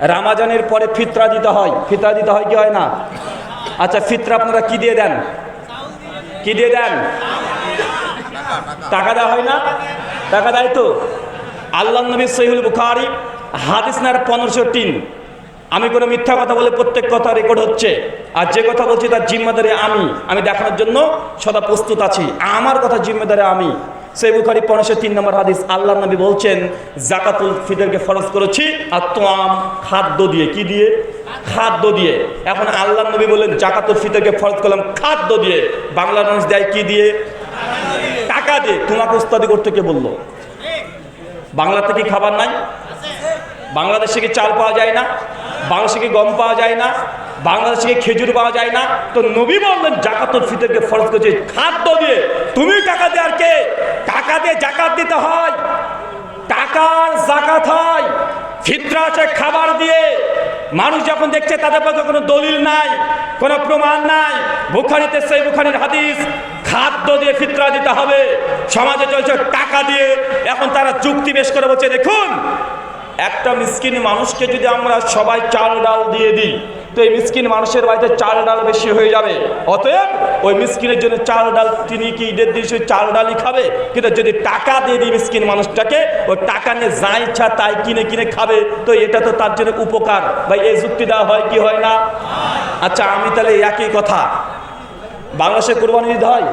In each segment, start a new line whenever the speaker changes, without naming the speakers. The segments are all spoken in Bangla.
রামাজানের পরে ফিতরা দিতে হয়। ফিতরা দিতে হয় কি হয় না? আচ্ছা ফিতরা আপনারা কি দিয়ে দেন? কি দিয়ে দেন? টাকা দেওয়া হয় না? টাকা দেয় তো? আল্লাহ নবী সহিউল বুখারি হাদিস নার পনেরোশো তিন। আমি কোনো মিথ্যা কথা বলে প্রত্যেক কথা রেকর্ড হচ্ছে। আর যে কথা বলছি তার জিম্মাদারি আমি। আমি দেখানোর জন্য সদা প্রস্তুত আছি। আমার কথা জিম্মেদারি আমি। সেই বুখারি পনেরোশো তিন নম্বর হাদিস, আল্লাহ নবী বলছেন, জাকাতুল ফিতরকে ফরজ করেছি আর তোয়াম খাদ্য দিয়ে। কি দিয়ে? খাদ্য দিয়ে। এখন আল্লাহ নবী বললেন, জাকাতুল ফিতরকে ফরজ করলাম খাদ্য দিয়ে। বাংলার মানুষ দেয় কি দিয়ে? টাকা দিয়ে। তোমাকে উস্তাদি করতে কে বলল? বাংলাতে কি খাবার নাই? বাংলাদেশে কি চাল পাওয়া যায় না? বাংলাদেশে কি গম পাওয়া যায় না? বাংলাদেশে কি খেজুর পাওয়া যায় না? তো নবী বললেন, জাকাতুল ফিতরকে ফরজ করেছে খাদ্য দিয়ে। তুমি টাকা দিয়ে আর কে? টাকা দিয়ে জাকাত দিতে হয়। টাকার জাকাত হয়। ফিতরা আছে খাবার দিয়ে। মানুষ যখন দেখছে তাদের পক্ষে কোনো দলিল নাই, কোনো প্রমাণ নাই, বুখারিতে সেই বুখারির হাদিস, খাদ্য দিয়ে ফিতরা দিতে হবে। সমাজে চলছে টাকা দিয়ে। এখন তারা যুক্তি বেশ করে বলছে, দেখুন, একটা মিসকিন মানুষকে যদি আমরা সবাই চাল ডাল দিয়ে দিই তো এই মিসকিন মানুষের বাড়িতে চাল ডাল বেশি হয়ে যাবে। অতএব ওই মিসকিনের জন্য চাল ডাল, তিনি কি ঈদের দিন শুধু চাল ডালই খাবে? কিন্তু যদি টাকা দিয়ে দিই মিসকিন মানুষটাকে, ওই টাকা নিয়ে যা ইচ্ছা তাই কিনে কিনে খাবে। তো এটা তো তার জন্য উপকার। বা এই যুক্তি দেওয়া হয় কি হয় না? আচ্ছা আমি তাহলে একই কথা। বাংলাদেশে কুরবানি দিতে হয়?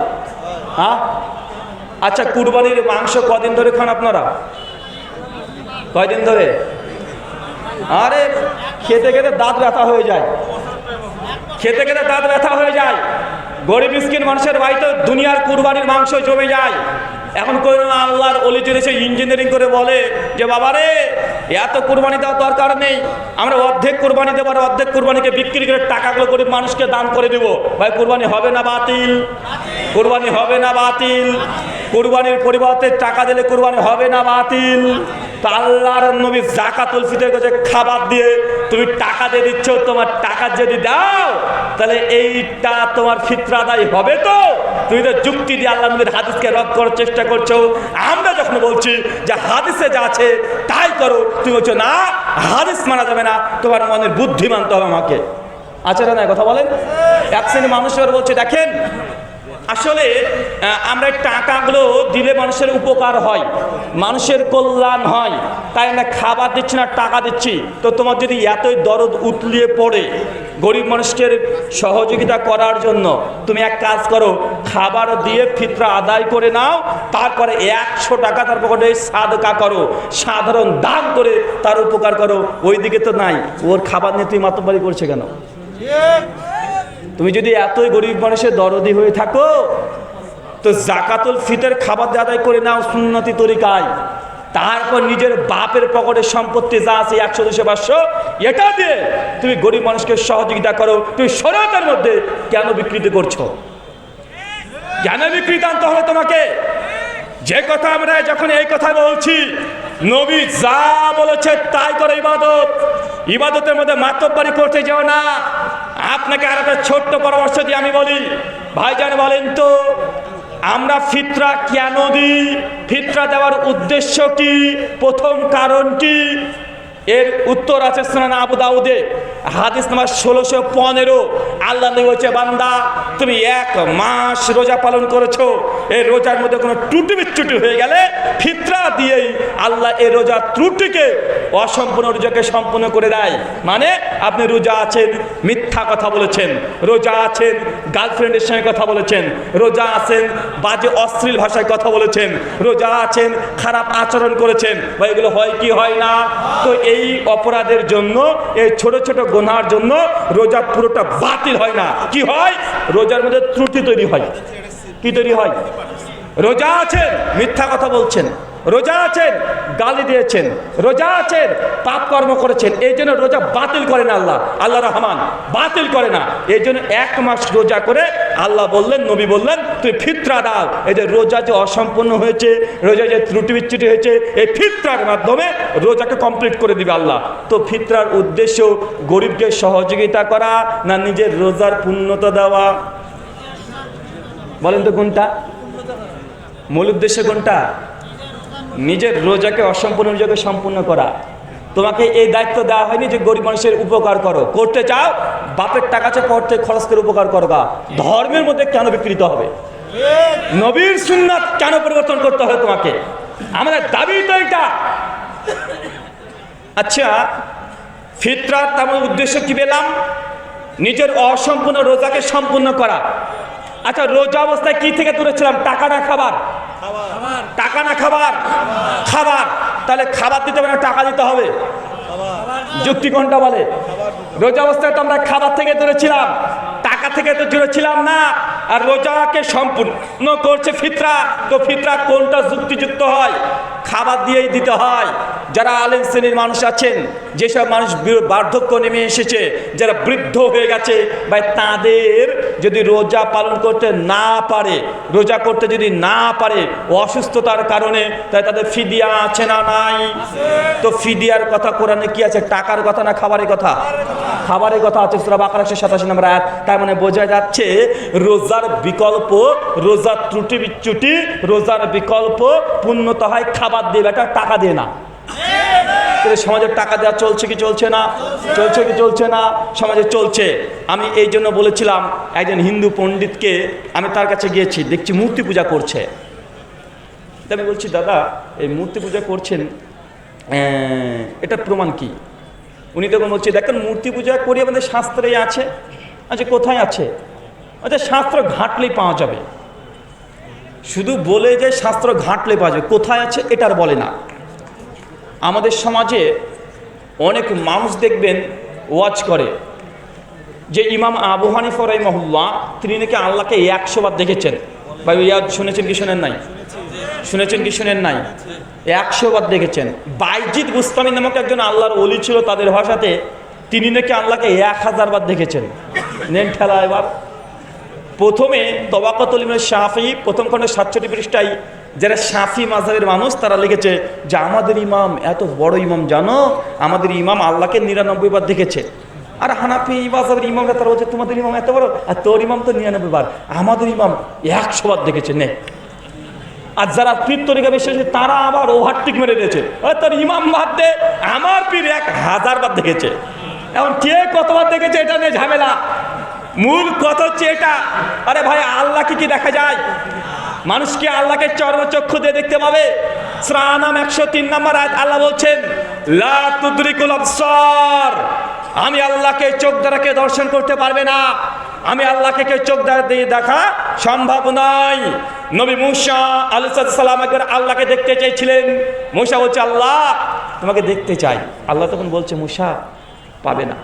হ্যাঁ? আচ্ছা কুরবানির মাংস কদিন ধরে খান আপনারা? কয়দিন ধরে? আরে খেতে খেতে দাঁত ব্যথা হয়ে যায়। খেতে খেতে দাঁত ব্যথা হয়ে যায়। গরিব মিসকিন মানুষের বাড়িতে দুনিয়ার কুরবানির মাংস জমে যায়। এখন কোন আল্লাহর অলি চলেছে ইঞ্জিনিয়ারিং করে বলে যে, বাবা রে, এত কুরবানি দেওয়ার দরকার নেই। আমরা অর্ধেক কুরবানি দেবো আর অর্ধেক কুরবানিকে বিক্রি করে টাকাগুলো গরিব মানুষকে দান করে দেবো। ভাই, কুরবানি হবে না বাতিল। কুরবানি হবে না বাতিল। কুরবানির পরিবর্তে টাকা দিলে কুরবানি হবে না বাতিল। তা আল্লাহর নবী জাকাতুল ফিতর কাছে খাবার দিয়ে তুমি টাকা দিয়ে দিচ্ছ, তোমার টাকা যদি দাও, তাহলে এইটা তোমার ফিতরা আদায় হবে তো। তুমি তো যুক্তি দিয়ে আল্লাহ নবীর হাদিসকে রদ করার চেষ্টা করছ। আমরা যখন বলছি যে হাদিসে যা আছে তাই করো, তুমি বলছো, না, হাদিস মানা যাবে না, তোমার মনের বুদ্ধি মানতে হবে আমাকে। না কথা বলেন? এক শ্রেণি মানুষের বলছে, দেখেন আসলে আমরা টাকাগুলো দিলে মানুষের উপকার হয়, মানুষের কল্যাণ হয়, তাই আমরা খাবার দিচ্ছি না, টাকা দিচ্ছি। তো তোমার যদি এতই দরদ উতলিয়ে পড়ে গরিব মানুষের সহযোগিতা করার জন্য, তুমি এক কাজ করো, খাবার দিয়ে ফিতরা আদায় করে নাও, তারপরে একশো টাকা তার পকেটে সাদকা করো, সাধারণ দান করে তার উপকার করো। ওই দিকে তো নাই, ওর খাবার নিয়ে তুই মাতব্বারি করছে কেন? তুমি যদি এতই গরিব মানুষের দরদি হয়ে থাকো, তো জাকাতুল ফিতর খাবার দিয়ে আদায় করে নাও সুন্নতি তরিকায়। তারপর নিজের বাপের পকেটের সম্পত্তি যা আছে একশো, দুশো, পাঁচশো, এটা দিয়ে তুমি গরিব মানুষকে সহযোগিতা করো। তুমি শরীয়তের মধ্যে কেন বিকৃতি করছ? কেন বিকৃতি আনতে হবে তোমাকে? যে কথা আমরা যখন এই কথা বলছি, নবী যা বলেছে তাই করে ইবাদত। ইবাদতের মধ্যে মাতব্বারি করতে যাও না। আপনাকে আর একটা ছোট্ট পরামর্শ দিয়ে আমি বলি, ভাইজান বলেন তো, আমরা ফিতরা কেন দিই? ফিতরা দেওয়ার উদ্দেশ্য কি? প্রথম কারণ কি? এর উত্তর আছে আবু দাউদে, হাদিস নাম্বার ষোলোশো পনেরো। আল্লাহ নবী বলছে, বান্দা, তুমি এক মাস রোজা পালন করেছ, এই রোজার মধ্যে কোনো টুটি বিচ্যুটি হয়ে গেলে ফিতরা দিয়েই আল্লাহ এই রোজা ত্রুটিকে অসম্পূর্ণ রোজাকে সম্পূর্ণ করে দেয়। মানে আপনি রোজা আছেন, মিথ্যা কথা বলেছেন, রোজা আছেন গার্লফ্রেন্ডের সঙ্গে কথা বলেছেন, রোজা আছেন, বাজে অশ্লীল ভাষায় কথা বলেছেন, রোজা আছেন, খারাপ আচরণ করেছেন। বা এগুলো হয় কি হয় না? তো এই অপরাধের জন্য, এই ছোট ছোট গোনার জন্য রোজা পুরোটা বাতিল হয় না। কি হয়? রোজার মধ্যে ত্রুটি তৈরি হয়। কি তৈরি হয়? রোজা আছেন, মিথ্যা কথা বলছেন। রোজা আছেন, গালি দিয়েছেন, রোজা আছেন, পাপ কর্ম করেছেন, এই জন্য রোজা বাতিল করেন আল্লাহ আল্লাহ রহমান, বাতিল করে না। এই জন্য এক মাস রোজা করে আল্লাহ বললেন, নবী বললেন, তুই ফিতরা দাও। এই যে রোজা যে অসম্পূর্ণ হয়েছে, রোজা যে ত্রুটি বিচ্ছুটি হয়েছে, এই ফিতরার মাধ্যমে রোজাকে কমপ্লিট করে দিবে আল্লাহ। তো ফিতরার উদ্দেশ্য গরিবকে সহযোগিতা করা না নিজের রোজার পূর্ণতা দেওয়া? বলেন তো কোনটা? মূল উদ্দেশ্য কোনটা? নিজের রোজাকে অসম্পূর্ণ রোজাকে সম্পূর্ণ করা। তোমাকে এই দায়িত্ব দেওয়া হয়নি যে গরিব মানুষের উপকার করো। করতে চাও, বাপের টাকা চেয়ে পড়তে খরচ করে উপকার করো ধর্মের মধ্যে কেন বিকৃত হবে? নবীর সুন্নাত কেন পরিবর্তন করতে হবে তোমাকে? আমাদের দাবি তো এটা। আচ্ছা ফিতরাত আমার উদ্দেশ্য কি পেলাম? নিজের অসম্পূর্ণ রোজাকে সম্পূর্ণ করা। আচ্ছা রোজা অবস্থায় কি থেকে তুলেছিলাম? টাকা না খাবার। টাকা না খাবার? খাবার। তাহলে খাবার দিতে হবে না, টাকা দিতে হবে। যুক্তি কোনটা বলে? রোজা অবস্থায় তো আমরা খাবার থেকে তুলেছিলাম টাকা থেকে তো তুলেছিলাম না। আর রোজাকে সম্পূর্ণ করছে ফিতরা। তো ফিতরা কোনটা যুক্তিযুক্ত হয়? খাবার দিয়েই দিতে হয়। যারা আলেম শ্রেণির মানুষ আছেন, যেসব মানুষ বার্ধক্য নেমে এসেছে, যারা বৃদ্ধ হয়ে গেছে বা তাদের যদি রোজা পালন করতে না পারে, রোজা করতে যদি না পারে অসুস্থতার কারণে, তাই তাদের ফিদিয়া আছে না নাই? তো ফিদিয়ার কথা কোরআনে কি আছে? টাকার কথা না খাবারের কথা? খাবারের কথা আছে সুরা বাকার একশো সাতাশি নম্বর আয়াত। তার মানে বোঝা যাচ্ছে রোজার বিকল্প, রোজার ত্রুটি বিচ্যুটি রোজার বিকল্প পূর্ণতা হয় খাবার দিয়ে বেটা টাকা দিয়ে না। সমাজের টাকা দেওয়া চলছে কি চলছে না? চলছে কি চলছে না? সমাজে চলছে। আমি এই জন্য বলেছিলাম, একজন হিন্দু পণ্ডিতকে আমি তার কাছে গিয়েছি, দেখছি মূর্তি পূজা করছে। আমি বলছি, দাদা, এই মূর্তি পূজা করছেন এটার প্রমাণ কি? উনি তখন বলছে, দেখেন, মূর্তি পূজা করি আমাদের শাস্ত্রেই আছে। আচ্ছা কোথায় আছে? আচ্ছা শাস্ত্র ঘাটলেই পাওয়া যাবে। শুধু বলে যে শাস্ত্র ঘাঁটলে পাওয়া যাবে কোথায় আছে এটার বলে না। আমাদের সমাজে অনেক মানুষ দেখবেন ওয়াচ করে, যে ইমাম আবু হানিফ রহিমহুল্লাহ, তিনি নাকি আল্লাহকে একশো বার দেখেছেন। ভাই ইয়াদ শুনেছেন কি শোনেন নাই? শুনেছেন কি শোনেন নাই? একশো বার দেখেছেন। বাইজিৎ গুস্তামি নামক একজন আল্লাহর অলি ছিল তাদের ভাষাতে, তিনি নাকি আল্লাহকে এক হাজার বার দেখেছেন। নেন ঠেলা এবার। প্রথমে তবাকতুল ইমাম শাফি, প্রথম খণ্ডের সাতষট্টি পৃষ্ঠায় যারা শাফি মাঝহের মানুষ, তারা লিখেছে যে, আমাদের ইমাম এত বড় ইমাম জানো? আমাদের ইমাম আল্লাহকে নিরানব্বই বার দেখেছে। আর হানাফি মাঝহের ইমামরা তারা বলছে, তোমাদের ইমাম এত বড়? আর তোর ইমাম তো নিরানব্বই বার। আমাদের ইমাম একশো বার দেখেছে, নে। আর যারা পীর তরিকা বিশ্বাসী, তারা আবার ওভারটিক মেরে দিয়েছে। "ওই তোর ইমাম বাদ দে, আমার পীর এক হাজার বার দেখেছে। এখন কে কতবার দেখেছে, এটা নিয়ে ঝামেলা। মূল কথা হচ্ছে এটা। আরে ভাই, আল্লাহকে কি দেখা যায়? মানুষকে আল্লাহকে চর্মচক্ষু দিয়ে দেখতে পাবে। শ্রানাম একশো তিন নম্বর আয়াত আল্লাহ বলছেন, লা আমি আল্লাহকে চোখ দ্বারাকে দর্শন করতে পারবে না। আমি আল্লাহকে কেউ চোখ দ্বারা দিয়ে দেখা সম্ভব নয়। নবী মুসা আলুসালাম একবার আল্লাহকে দেখতে চাইছিলেন মুসা বলছে, আল্লাহ, তোমাকে দেখতে চাই। আল্লাহ তখন বলছে, মুসা, পাবে না।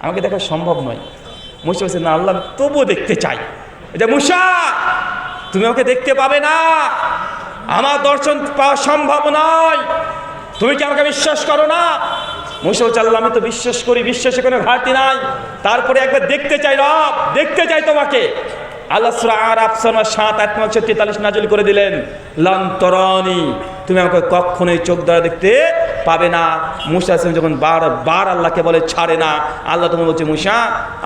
আমাকে দেখা সম্ভব নয়। মুসা বলছে, না, আল্লাহ, তবুও দেখতে চাই। এটা মুসা, তুমি আমাকে দেখতে পাবে না। আমার দর্শন পাওয়া সম্ভব নয়। তুমি কি আমাকে বিশ্বাস করো না? মুসা আল্লাহ, আমি তো বিশ্বাস করি বিশ্বাসে কোনো ঘাটতি নাই। তারপরে একবার দেখতে চাই রব, দেখতে চাই তোমাকে। আল্লাহ আর আফসানা সাত আট তেতাল্লিশ করে দিলেন লন্তরণী তুমি আমাকে কখনোই চোখ দ্বারা দেখতে পাবে না। মুসা আসলাম যখন বার বার আল্লাহকে বলে ছাড়ে না। আল্লাহ তখন বলছে মুসা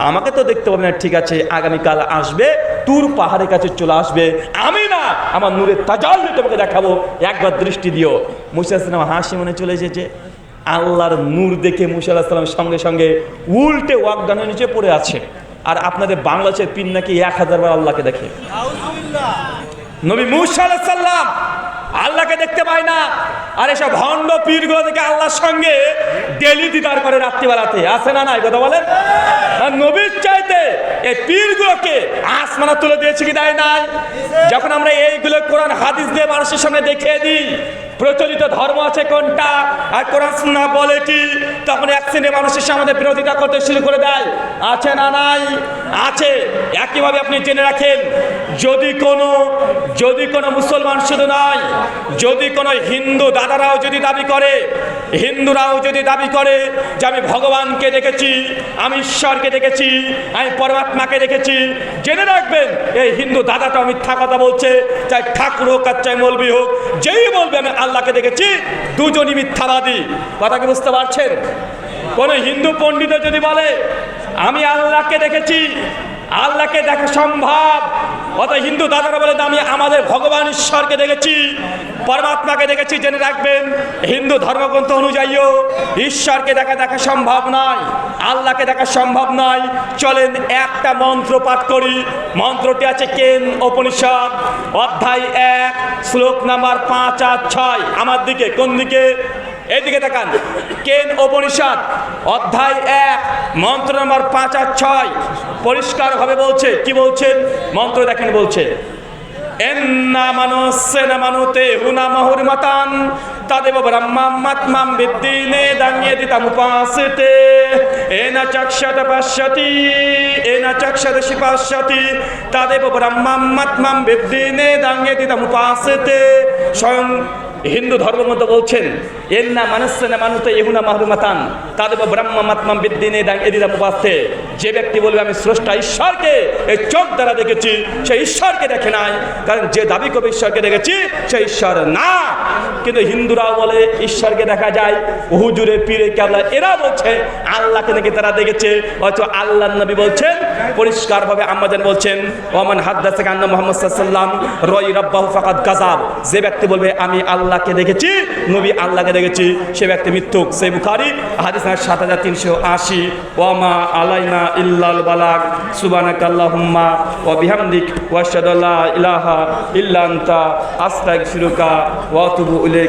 আমাকে তো দেখতে পাবে না। ঠিক আছে আগামীকাল আসবে তুর পাহাড়ের কাছে চলে আসবে। আমি না আমার নূরের তাজাল তোমাকে দেখাবো। একবার দৃষ্টি দিও। মুসা আসলাম হাসি মনে চলে এসেছে। আল্লাহর নূর দেখে মুসা আলাহিসাল্লামের সঙ্গে সঙ্গে উল্টে ওয়াকডানের নিচে পড়ে আছে। আর আপনাদের বাংলাদেশের পিন নাকি এক হাজার বার আল্লাহকে দেখে। নবী মুসা আলাহিসাল্লাম আল্লাহকে দেখতে পায় না। আর এসব ভণ্ড পীরগুলো থেকে আল্লাহর সঙ্গে ডেলি দিদার করে রাত্রিবেলাতে। আছে না নাই কথা বলেন? নবীর চাইতে এই পীরগুলোকে আসমানা তুলে দিয়েছে কি দেয় নাই? যখন আমরা এইগুলো কোরআন, হাদিস দিয়ে মানুষের সামনে দেখিয়ে দিই প্রচলিত ধর্ম আছে কোনটা? আর কোরআন সুন্নাহ বলে কি? তখন এক শ্রেণির মানুষের সামনে বিরোধিতা করতে শুরু করে দেয়। আছে না নাই? আছে। একইভাবে আপনি জেনে রাখেন, যদি কোনো যদি কোনো মুসলমান শুধু নয়, যদি কোনো হিন্দু দাদারাও যদি দাবি করে, হিন্দুরাও যদি দাবি করে যে আমি ভগবানকে দেখেছি, আমি ঈশ্বরকে দেখেছি, আমি পরমাত্মাকে দেখেছি, জেনে রাখবেন, এই হিন্দু দাদাটা মিথ্যা কথা বলছে, চাই ঠাকুর হোক আর চাই মৌলবি হোক, যেই বলবে আমি আল্লাহকে দেখেছি, দুজনই মিথ্যাবাদী। কথা কি বুঝতে পারছেন? কোন হিন্দু পণ্ডিত যদি বলে, আমি আল্লাহকে দেখেছি আল্লাহকে দেখা সম্ভব। অত হিন্দু দাদারা বলে আমি আমাদের ভগবান ঈশ্বরকে দেখেছি, পরমাত্মাকে দেখেছি, জেনে রাখবেন, হিন্দু ধর্মগ্রন্থ অনুযায়ীও ঈশ্বরকে দেখা দেখা সম্ভব নয়, আল্লাহকে দেখা সম্ভব নয়। চলেন একটা মন্ত্র পাঠ করি। মন্ত্রটি আছে কেন উপনিষদ, অধ্যায় এক, শ্লোক নাম্বার পাঁচ আর ছয়। আমার দিকে, কোন দিকে? এদিকে তাকান কেন উপনিষদ অধ্যায় এক, মন্ত্র নম্বর পাঁচ আর ছয়। পরিষ্কার পরিষ্কারভাবে বলছে, কি বলছেন? মন্ত্র দেখেন বলছে উপাসতে। এনা চক্ষত পশ্যতি এনা চক্ষত শিপাশ্যতি তদেব ব্রহ্মাত্মাম বিদ্দিনে দাঙ্গে দিতাম উপাসতে। স্বয়ং হিন্দু ধর্মমত বলছেন মানুষে না মানুতে ইহুনা মাহরুমাতান তাদেব ব্রহ্মাত্মাম বিদ্দিনে দাং এদিদাম উপাস্তে যে ব্যক্তি বলবে, আমি স্রষ্টা ঈশ্বরকে, এই চোখ দ্বারা দেখেছি, সে ঈশ্বরকে দেখে নাই। কারণ যে দাবি করবে, ঈশ্বরকে দেখেছি, সে ঈশ্বর না। কিন্তু হিন্দুরাও বলে, ঈশ্বরকে দেখা যায়, হুজুরে, পীরে, কেবলা, এরা বলছে, আল্লাহকে নাকি তারা দেখেছে। অথচ আল্লাহ নবী বলছেন, পরিষ্কারভাবে আমাদের বলছেন, ওমান হাদ্দাস থেকে আন্না মোহাম্মদ সাল্লাম রয় রব্বাহু ফাকাদ গাজাব যে ব্যক্তি বলবে, আমি আল্লাহকে দেখেছি নবী আল্লাহকে দেখেছি, সে ব্যক্তি মৃত্যুক। সে বুখারি, হাদিস সাত হাজার তিনশো আশি। ওয়ামা আলাইনা ইল্লাল বালাক সুবানাক আল্লাহুম্মা ও বিহামদিক, ওয়া আশহাদু ইলাহা ইল্লান্তা আস্তাক সুরুকা ওয়াতুবু ইলাইক।